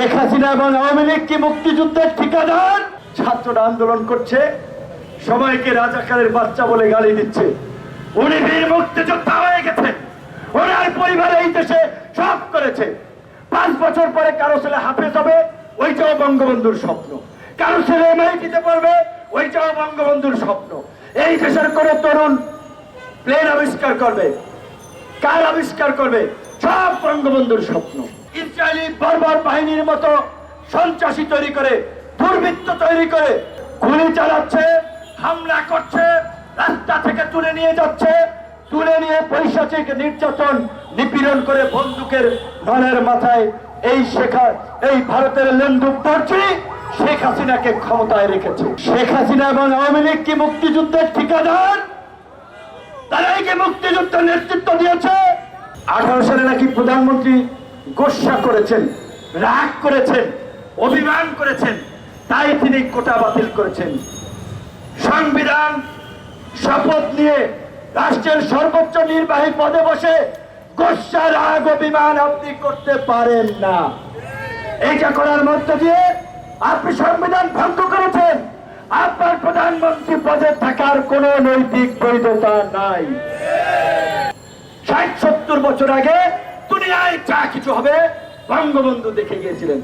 শেখ হাসিনা এবং আওয়ামী লীগ কি মুক্তিযুদ্ধের ঠিকাদার? ছাত্ররা আন্দোলন করছে, সবাইকে রাজাকারের বাচ্চা বলে গালি দিচ্ছে। উনি বীর মুক্তিযোদ্ধা হয়ে গেছেন ওনার পরিবার এই দেশে সব করেছে। পাঁচ বছর পরে কারও ছেলে হাফেজ হবে, ওইটাও বঙ্গবন্ধুর স্বপ্ন। কারও ছেলে এমআইটিতে পড়বে ওইটাও বঙ্গবন্ধুর স্বপ্ন। এই দেশের কোন তরুণ প্লেন আবিষ্কার করবে, কার আবিষ্কার করবে, সব বঙ্গবন্ধুর স্বপ্ন। ইসরায়েলি বর্বর বাহিনীর মতো সন্ত্রাসী তৈরি করে, দুর্বৃত্ত তৈরি করে গুলি চালাচ্ছে, হামলা করছে, রাস্তা থেকে তুলে নিয়ে যাচ্ছে, তুলে নিয়ে পৈশাচিক নির্যাতন নিপীড়ন করে বন্দুকের নলের মাথায় এই শেখা এই ভারতের লেন্দুক দর্জি শেখ হাসিনাকে ক্ষমতায় রেখেছে। শেখ হাসিনা এবং আওয়ামী লীগ কি মুক্তিযুদ্ধের ঠিকাদার? তারাই কি মুক্তিযুদ্ধ নেতৃত্ব দিয়েছে? আঠারো সালে নাকি প্রধানমন্ত্রী গোসা করেছেন, রাগ করেছেন, অভিমান করেছেন, তাই তিনি কোটা বাতিল করেছেন। সংবিধান শপথ নিয়ে রাষ্ট্রের সর্বোচ্চ নির্বাহী পদে বসে গোসা, রাগ, অভিমান আপনি করতে পারেন না। এইটা করার মধ্য দিয়ে আপনি সংবিধান ভঙ্গ করেছেন। আপনার প্রধানমন্ত্রী পদে থাকার কোন নৈতিক বৈধতা নাই। ষাট সত্তর বছর আগে দুনিয়ায় যা কিছু হবে বঙ্গবন্ধু দেখে গিয়েছিলেন।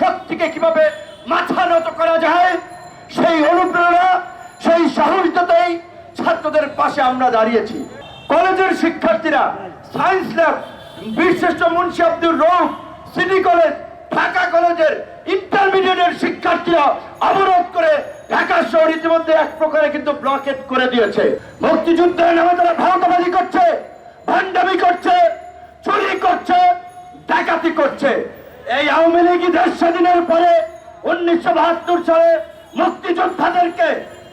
শক্তিকে কীভাবে মাথা নত করা যায়, সেই অনুপ্রেরণা, সেই ছাত্রদের পাশে আমরা দাঁড়িয়েছি। কলেজের শিক্ষার্থীরা science lab Abdur city college Dhaka কলেজের ইন্টারমিডিয়েটের শিক্ষার্থীরা অবরোধ করে ঢাকা শহর ইতিমধ্যে এক প্রকারে কিন্তু ব্লকেট করে দিয়েছে। মুক্তিযুদ্ধের নামে তারা ভারতবাদী করছে ভান্ডামি করছে চুরি করছে, ডাকাতি করছে। এই আওয়ামী লীগ দেশ স্বাধীনের পরে উনিশশো বাহাত্তর সালে মুক্তিযোদ্ধাদেরকে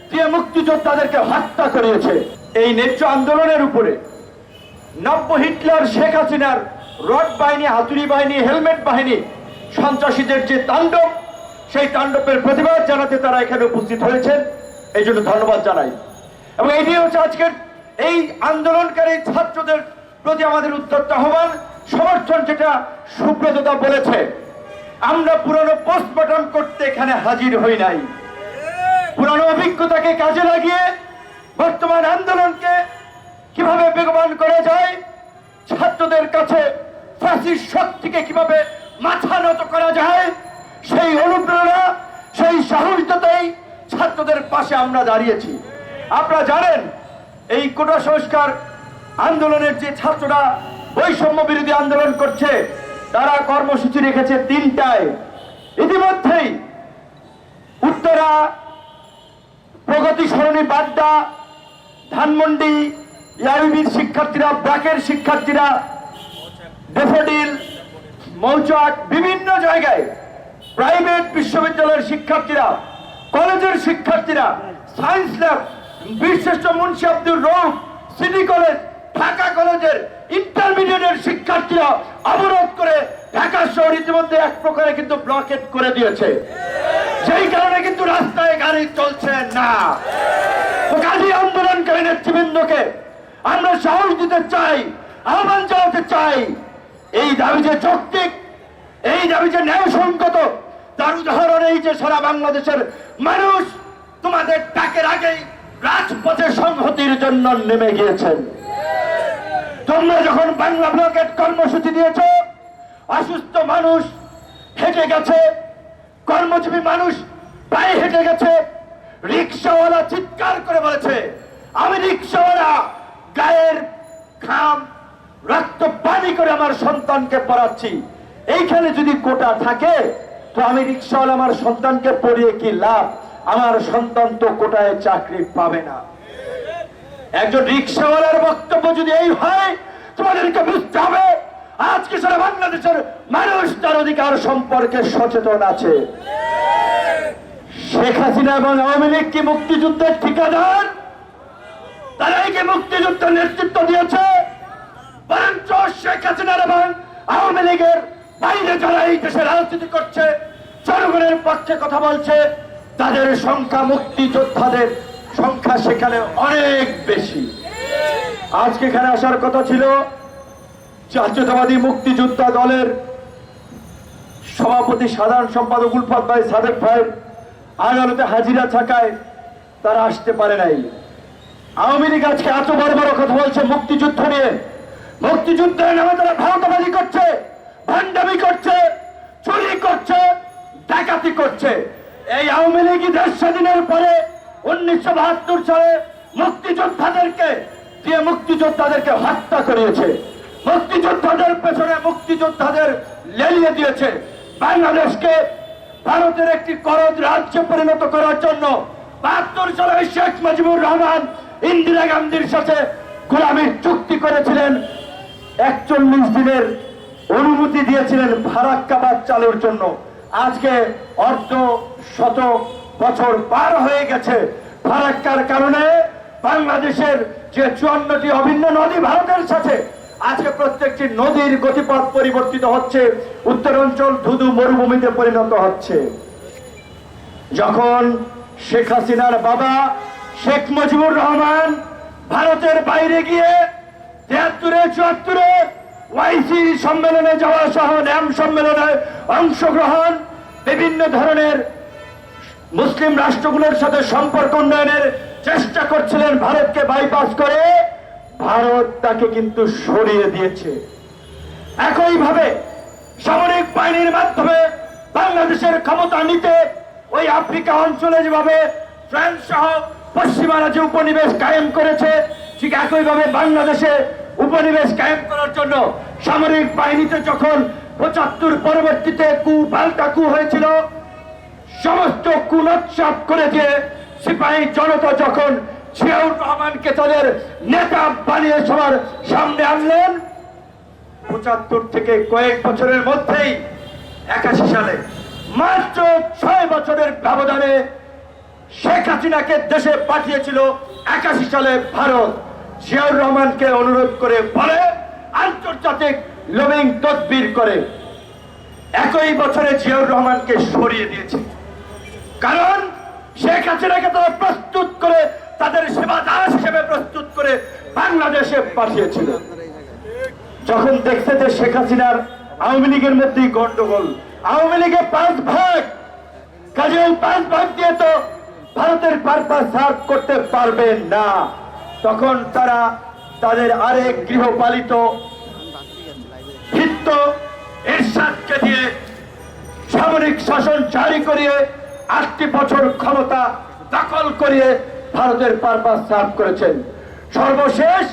দিয়ে মুক্তিযোদ্ধাদেরকে হত্যা করিয়েছে এই ন্যায্য আন্দোলনের উপরে নব্য হিটলার, শেখ হাসিনার রড বাহিনী, হাতুড়ি বাহিনী, হেলমেট বাহিনী সন্ত্রাসীদের যে তাণ্ডব, সেই তাণ্ডবের প্রতিবাদ জানাতে তারা এখানে উপস্থিত হয়েছেন। এই জন্য ধন্যবাদ জানাই। এবং এটি হচ্ছে আজকের এই আন্দোলনকারী ছাত্রদের প্রতি আমাদের উত্তপ্ত আহ্বান সমর্থন যেটা সুব্রততা বলেছে, আমরা পুরনো পোস্টমর্টম করতে এখানে হাজির হই নাই। পুরানো অভিজ্ঞতাকে কাজে লাগিয়ে বর্তমান আন্দোলনকে কীভাবে বেগবান করা যায়, ছাত্রদের কাছে ফাঁসির শক্তিকে কীভাবে মাথা নত করা যায়, সেই অনুপ্রেরণা, সেই সাহসিকতাই ছাত্রদের পাশে আমরা দাঁড়িয়েছি। আপনারা জানেন, এই কোটা সংস্কার আন্দোলনের যে ছাত্ররা বৈষম্য বিরোধী আন্দোলন করছে, তারা কর্মসূচি রেখেছে তিনটায়। ইতিমধ্যেই উত্তরা প্রগতি সরণি বাড্ডা, ধানমন্ডি, ইয়ারবির শিক্ষার্থীরা ব্রাকের শিক্ষার্থীরা ডেফোডিল মৌচাক, বিভিন্ন জায়গায় প্রাইভেট বিশ্ববিদ্যালয়ের শিক্ষার্থীরা, কলেজের শিক্ষার্থীরা, সায়েন্স ল্যাব, বীরশ্রেষ্ঠ মুন্সি আব্দুর রৌফ সিটি কলেজ ঢাকা কলেজের ইন্টারমিডিয়েটের শিক্ষার্থীরা অবরোধ করে ঢাকা শহর ইতিমধ্যে এক প্রকারে কিন্তু ব্লকেট করে দিয়েছে। সেই কারণে কিন্তু রাস্তায় গাড়ি চলছে না। গাড়ি আন্দোলনকারী নেতৃবৃন্দকে আমরা সাহস দিতে চাই, আহ্বান জানাতে চাই। এই দাবি যে যৌক্তিক, এই দাবি যে ন্যায়সঙ্গত, তার উদাহরণ এই যে সারা বাংলাদেশের মানুষ তোমাদের ডাকের আগেই রাজপথে সংহতির জন্য নেমে গিয়েছেন। তোমরা যখন বাংলা ব্লকেট কর্মসূচি দিয়েছ, অসুস্থ মানুষ হেঁটে গেছে, কর্মজীবী মানুষ পায়ে হেঁটে গেছে, রিক্সাওয়ালা চিৎকার করে বলেছে, আমি রিক্সাওয়ালা, গায়ের খাম রক্ত পানি করে আমার সন্তানকে পড়াচ্ছি। এইখানে যদি কোটা থাকে, তো আমি রিক্সাওয়ালা আমার সন্তানকে পড়িয়ে কি লাভ? আমার সন্তান তো কোটায় চাকরি পাবে না। একজন রিক্সাওয়ালার বক্তব্য যদি এই হয় তোমাদেরকে বুঝতে হবে, আজকে সারা বাংলাদেশের মানুষ তার অধিকার সম্পর্কে সচেতন আছে। শেখ হাসিনা এবং আওয়ামী লীগ কি মুক্তিযুদ্ধের ঠিকাদার? তারাই কি মুক্তিযুদ্ধ নেতৃত্ব দিয়েছে? বরঞ্চ শেখ হাসিনার এবং আওয়ামী লীগের বাইরে যারা এই দেশে রাজনীতি করছে, জনগণের পক্ষে কথা বলছে, তাদের সংখ্যা মুক্তিযোদ্ধাদের সংখ্যা সেখানে অনেক বেশি। আজকে এখানে আসার কথা ছিল জাতীয়তাবাদী মুক্তিযোদ্ধা দলের সভাপতি সাধারণ সম্পাদক উলফাত ভাই, সাদেক ভাই, আদালতে হাজিরা থাকায় তারা আসতে পারে নাই। আওয়ামী লীগ আজকে এত বড় বড় কথা বলছে মুক্তিযুদ্ধ নিয়ে। মুক্তিযুদ্ধের নামে তারা ভারতবাদী করছে ভান্ডামি করছে, চুরি করছে, ডাকাতি করছে। এই আওয়ামী লীগ দেশ স্বাধীনের পরে উনিশশো বাহাত্তর সালে মুক্তিযোদ্ধাদেরকে দিয়ে মুক্তিযোদ্ধাদেরকে হত্যা করিয়েছে, মুক্তিযোদ্ধাদের পেছনে মুক্তিযোদ্ধাদের লেলিয়ে দিয়েছে, বাংলাদেশকে ভারতের একটি করদ রাজ্যে পরিণত করার জন্য বাহাত্তর সালে শেখ মুজিবুর রহমান ইন্দিরা গান্ধীর সাথে গোলামীর চুক্তি করেছিলেন। একচল্লিশ দিনের অনুমতি দিয়েছিলেন ফারাক্কাবাদ চালুর জন্য। আজকে অর্ধ শত বছর পার হয়ে গেছে ফারাক্কার কারণে? বাংলাদেশের যে চুয়ান্নটি অভিন্ন নদী ভারতের সাথে, আজকে প্রত্যেকটি নদীর গতিপথ পরিবর্তিত হচ্ছে, উত্তরাঞ্চল ধুধু মরুভূমিতে পরিণত হচ্ছে। যখন শেখ হাসিনার বাবা শেখ মুজিবুর রহমান ভারতের বাইরে গিয়ে তিয়াত্তরে, চুয়াত্তরে ওয়াইসি সম্মেলনে যাওয়া সহ ন্যাম সম্মেলনে অংশগ্রহণ, বিভিন্ন ধরনের মুসলিম রাষ্ট্রগুলোর সাথে সম্পর্ক উন্নয়নের চেষ্টা করছিলেন ভারতকে বাইপাস করে, ভারত তাকে কিন্তু সরিয়ে দিয়েছে। একইভাবে সামরিক বাহিনীর মাধ্যমে বাংলাদেশের ক্ষমতা নিতে ওই আফ্রিকা অঞ্চলে যেভাবে ফ্রান্স সহ পশ্চিমারা যে উপনিবেশ কায়েম করেছে, ঠিক একইভাবে বাংলাদেশে উপনিবেশ কায়েম করার জন্য সামরিক বাহিনীতে যখন পঁচাত্তর পরবর্তীতে কু, পাল্টা কু হয়েছিল, সমস্ত কুনচ্ছাপ করে দিয়ে সিপাহী জনতা যখন জিয়াউর রহমানকে তাদের নেতা বানিয়ে সবার সামনে আনলেন, পঁচাত্তর থেকে কয়েক বছরের মধ্যেই একাশি সালে, মাত্র ছয় বছরের ব্যবধানে শেখ হাসিনাকে দেশে পাঠিয়েছিল একাশি সালে ভারত। জিয়াউর রহমানকে অনুরোধ করে বলে, আন্তর্জাতিক লবিং তদবির করে একই বছরে জিয়াউর রহমানকে সরিয়ে দিয়েছে। কারণ শেখ হাসিনাকে তারা প্রস্তুত করে তাদের সেবা দাস হিসেবে প্রস্তুত করে বাংলাদেশে পাঠিয়েছিল। যখন দেখছে যে শেখ হাসিনার আওয়ামী লীগের মধ্যেই গন্ডগোল, আওয়ামী লীগে পাঁচ ভাগ কাজে ওই পাঁচ ভাগ দিয়ে তো ভারতের পারপাস সার্ভ করতে পারবে না। তখন তারা তাদের আরেক গৃহপালিত ভিত্ত এরশাদকে দিয়ে সামরিক শাসন জারি করিয়ে আটটি বছর ক্ষমতা দখল করিয়ে ভারতের পারপাস সার্ভ করেছেন। সর্বশেষ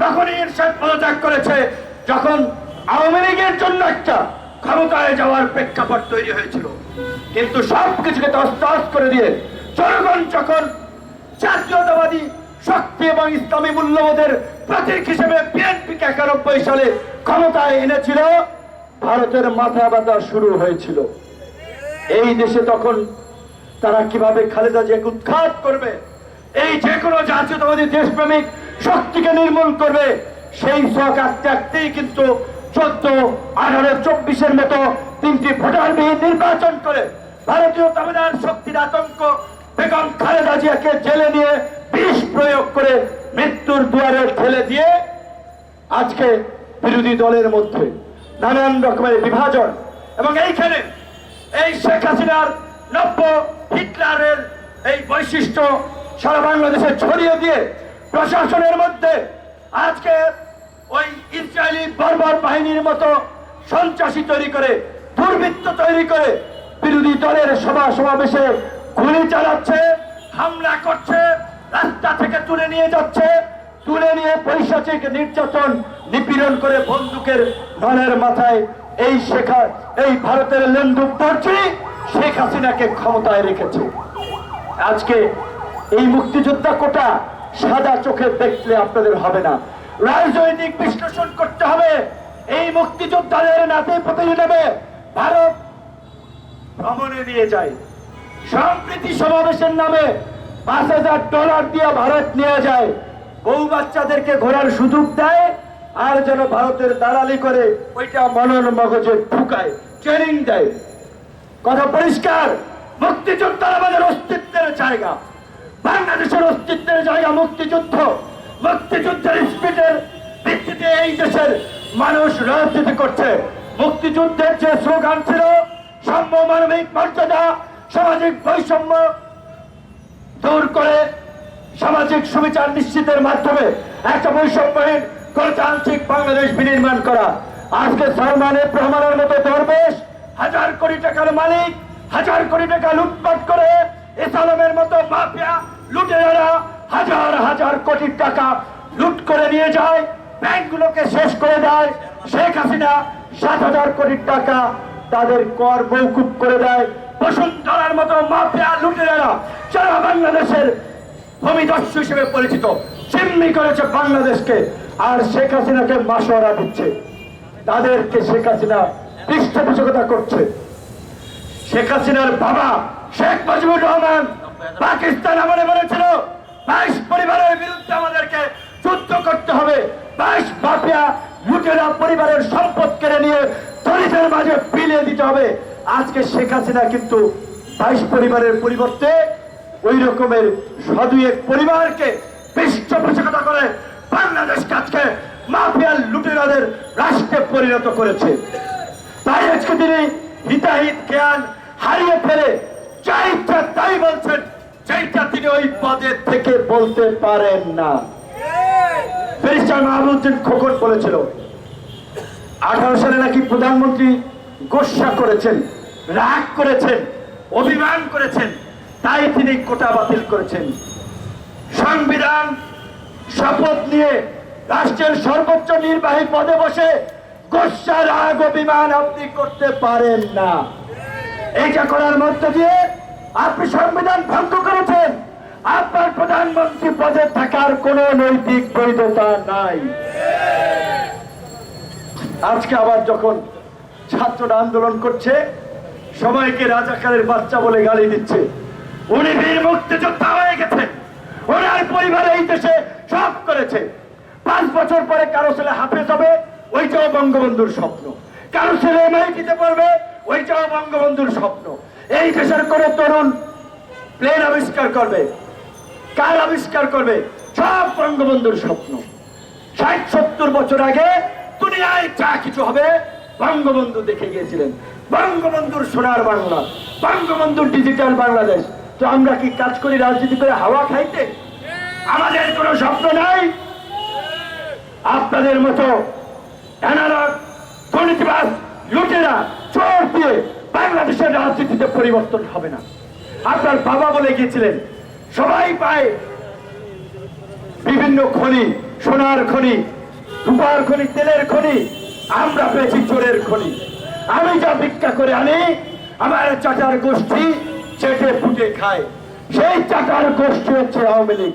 তখনই ইরশাদ পদত্যাগ করেছে, যখন আওয়ামী লীগের জন্য একটা ক্ষমতায় যাওয়ার প্রেক্ষাপট তৈরি হয়েছিল। কিন্তু সব কিছুকে করে দিয়ে জনগণ যখন জাতীয়তাবাদী শক্তি এবং ইসলামী মূল্যবোধের প্রতীক হিসেবে বিএনপিকে একানব্বই সালে ক্ষমতায় এনেছিল, ভারতের মাথা ব্যথা শুরু হয়েছিল। এই দেশে তখন তারা কীভাবে খালেদা জিয়াকে উৎখাত করবে? এই যে কোনো জাতীয়তাবাদী দেশপ্রেমিক শক্তিকে নির্মূল করবে, সেই শখ আঁকতে আঁকতেই কিন্তু চোদ্দ, আঠারো, চব্বিশের মতো তিনটি ভোটারবিহীন নির্বাচন করে ভারতীয় তামিলনার শক্তির আতঙ্ক, বেগম খালেদা জিয়াকে জেলে নিয়ে বিষ প্রয়োগ করে মৃত্যুর দুয়ারে ঠেলে দিয়ে আজকে বিরোধী দলের মধ্যে নানান রকমের বিভাজন। এবং এইখানে এই শেখ হাসিনার নব্য হিটলারের এই বৈশিষ্ট্য সারা বাংলাদেশে ছড়িয়ে দিয়ে প্রশাসনের মধ্যে আজকে ওই ইসরায়েলি বর্বর বাহিনীর মতো সন্ত্রাসী তৈরি করে, দুর্বৃত্ত তৈরি করে বিরোধী দলের সভা সমাবেশে গুলি চালাচ্ছে, হামলা করছে, রাস্তা থেকে তুলে নিয়ে যাচ্ছে, তুলে নিয়ে পৈশাচিক নির্যাতন নিপীড়ন করে বন্দুকের ধনের মাথায় এই শেখা, এই ভারতের লেন্দুক দর্জি শেখ হাসিনাকে ক্ষমতায় রেখেছে। আজকে এই মুক্তিযোদ্ধা কোটা সাদা চোখে দেখলে আপনাদের হবে না। রাজনৈতিক বিশ্লেষণ করতে হবে। এই মুক্তিযোদ্ধাদের নাতে প্রতিনিধি নেবে ভারত ভ্রমণে নিয়ে যায়। সম্প্রীতি সমাবেশের নামে পাঁচ হাজার ডলার দিয়ে ভারত নিয়ে যায়। বউ বাচ্চাদেরকে ঘোরার সুযোগ দেয়। আর যেন ভারতের দালালি করে, ওইটা মনন মগজে ঢুকায় ট্রেনিং দেয়। কথা পরিষ্কার মুক্তিযোদ্ধা আমাদের অস্তিত্বের জায়গা। বাংলাদেশের অস্তিত্বের জায়গা মুক্তিযুদ্ধ। মুক্তিযুদ্ধের স্পিডের ভিত্তিতে এই দেশের মানুষ রাজনীতি করছে। মুক্তিযুদ্ধের যে স্লোগান ছিল, সাম্য মানবিক মর্যাদা, সামাজিক বৈষম্য দূর করে সামাজিক সুবিচার নিশ্চিতের মাধ্যমে একটা বৈষম্যহীন গণতান্ত্রিক বাংলাদেশ বিনির্মাণ করা। আজকে সালমানের রহমানের মতো দরবেশ হাজার কোটি টাকার মালিক, হাজার কোটি টাকা লুটপাট করে ইসলামের মতো মাফিয়া লুটেরা হাজার হাজার কোটি টাকা লুট করে নিয়ে যায়, ব্যাংকগুলোকে শেষ করে দেয়। শেখ হাসিনা সাত হাজার কোটি টাকা তাদের কর মৌকুব করে দেয়। বসুন্ধরার মতো মাফিয়া লুটেরা সারা বাংলাদেশের ভূমিদস্যু হিসেবে পরিচিত। চিম্মি করেছে বাংলাদেশকে। আর শেখ হাসিনাকে মাসোয়ারা দিচ্ছে। তাদেরকে শেখ হাসিনা পৃষ্ঠপোষকতা করছে। শেখ হাসিনার বাবা শেখ মুজিবুর রহমান পাকিস্তান আমলে বলেছিল, বাইশ পরিবারের বিরুদ্ধে আমাদেরকে যুদ্ধ করতে হবে। বাইশ মাফিয়া লুটেরা পরিবারের সম্পদ কেড়ে নিয়ে দলিতের মাঝে বিলিয়ে দিতে হবে। আজকে শেখ হাসিনা কিন্তু বাইশ পরিবারের পরিবর্তে ওই রকমের এক পরিবারকে পৃষ্ঠপোষকতা করে বাংলাদেশকে আজকে মাফিয়ার লুটেরাদের রাষ্ট্রে পরিণত করেছে। তাই আজকে তিনি হিতাহিত জ্ঞান হারিয়ে ফেলে ইচ্ছা তাই বলছেন যেটা তিনি ওই পদে থেকে বলতে পারেন না। খোকন বলেছিল, আঠারো সালে নাকি প্রধানমন্ত্রী গোসা করেছেন, রাগ করেছেন, অভিমান করেছেন, তাই তিনি কোটা বাতিল করেছেন। সংবিধান শপথ নিয়ে রাষ্ট্রের সর্বোচ্চ নির্বাহী পদে বসে গোসা রাগ অভিমান আপনি করতে পারেন না। এইটা করার মধ্য দিয়ে আপনি সংবিধান ভঙ্গ করেছেন। আপনার প্রধানমন্ত্রী পদে থাকার কোন নৈতিক বৈধতা নাই। আজকে আবার যখন ছাত্ররা আন্দোলন করছে, সবাইকে রাজাকারের বাচ্চা বলে গালি দিচ্ছে। উনি বীর মুক্তিযোদ্ধা হয়ে গেছেন। ওনার পরিবার এই দেশে সব করেছে। পাঁচ বছর পরে কারও ছেলে হাফেজ হবে, ওইটাও বঙ্গবন্ধুর স্বপ্ন। কারও ছেলে এমআইটিতে পড়বে, ওইটাও বঙ্গবন্ধুর স্বপ্ন। এই দেশের কোন তরুণ প্লেন আবিষ্কার করবে, কার আবিষ্কার করবে, সব বঙ্গবন্ধুর স্বপ্ন। ষাট, সত্তর বছর আগে দুনিয়ায় যা কিছু হবে, বঙ্গবন্ধু দেখে গিয়েছিলেন। বঙ্গবন্ধুর সোনার বাংলা, বঙ্গবন্ধুর ডিজিটাল বাংলাদেশ। তো আমরা কি কাজ করি, রাজনীতি করে হাওয়া খাইতে? আমাদের কোনো স্বপ্ন নাই। আপনাদের মতো লুটেরা, চোর দিয়ে বাংলাদেশের রাজনীতিতে পরিবর্তন হবে না। আপনার বাবা বলে গিয়েছিলেন, সবাই পায় বিভিন্ন খনি, সোনার খনি, রূপার খনি, তেলের খনি, আমরা পেয়েছি চোরের খনি। আমি যা ভিক্ষা করে আনি, আমার চাচার গোষ্ঠী চেটে ফুটে খায়। সেই চাচার গোষ্ঠী হচ্ছে আওয়ামী লীগ।